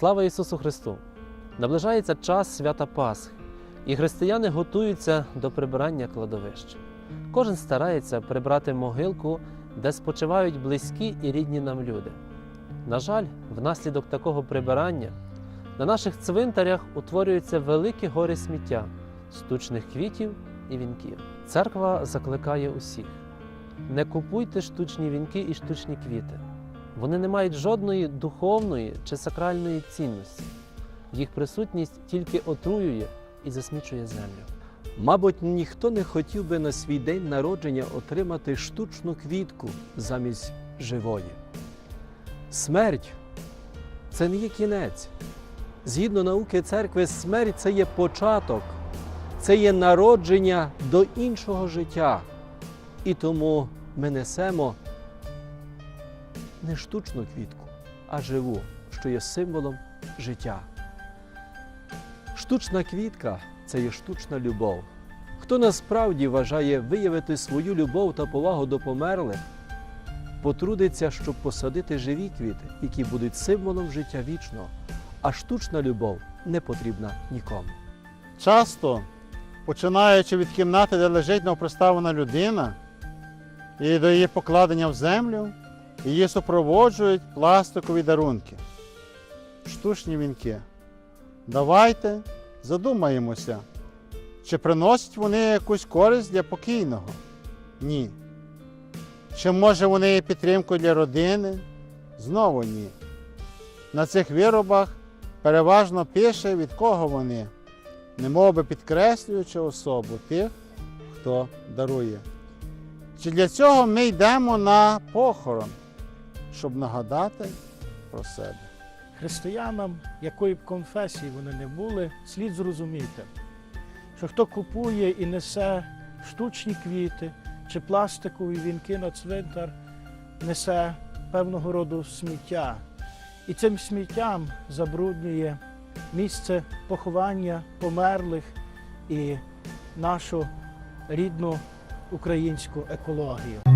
Слава Ісусу Христу! Наближається час свята Пасхи, і християни готуються до прибирання кладовищ. Кожен старається прибрати могилку, де спочивають близькі і рідні нам люди. На жаль, внаслідок такого прибирання на наших цвинтарях утворюються великі гори сміття, штучних квітів і вінків. Церква закликає усіх: не купуйте штучні вінки і штучні квіти. Вони не мають жодної духовної чи сакральної цінності. Їх присутність тільки отруює і засмічує землю. Мабуть, ніхто не хотів би на свій день народження отримати штучну квітку замість живої. Смерть це не є кінець. Згідно науки церкви, смерть це є початок, це є народження до іншого життя. І тому ми несемо не штучну квітку, а живу, що є символом життя. Штучна квітка це є штучна любов. Хто насправді вважає виявити свою любов та повагу до померлих, потрудиться, щоб посадити живі квіти, які будуть символом життя вічного, а штучна любов не потрібна нікому. Часто, починаючи від кімнати, де лежить новоприставлена людина, і до її покладення в землю, її супроводжують пластикові дарунки, штучні вінки. Давайте задумаємося, чи приносять вони якусь користь для покійного? Ні. Чи може вони є підтримкою для родини? Знову ні. На цих виробах переважно пише, від кого вони немов би підкреслюючи особу тих, хто дарує. Чи для цього ми йдемо на похорон, щоб нагадати про себе? Християнам, якої б конфесії вони не були, слід зрозуміти, що хто купує і несе штучні квіти чи пластикові вінки на цвинтар, несе певного роду сміття. І цим сміттям забруднює місце поховання померлих і нашу рідну українську екологію.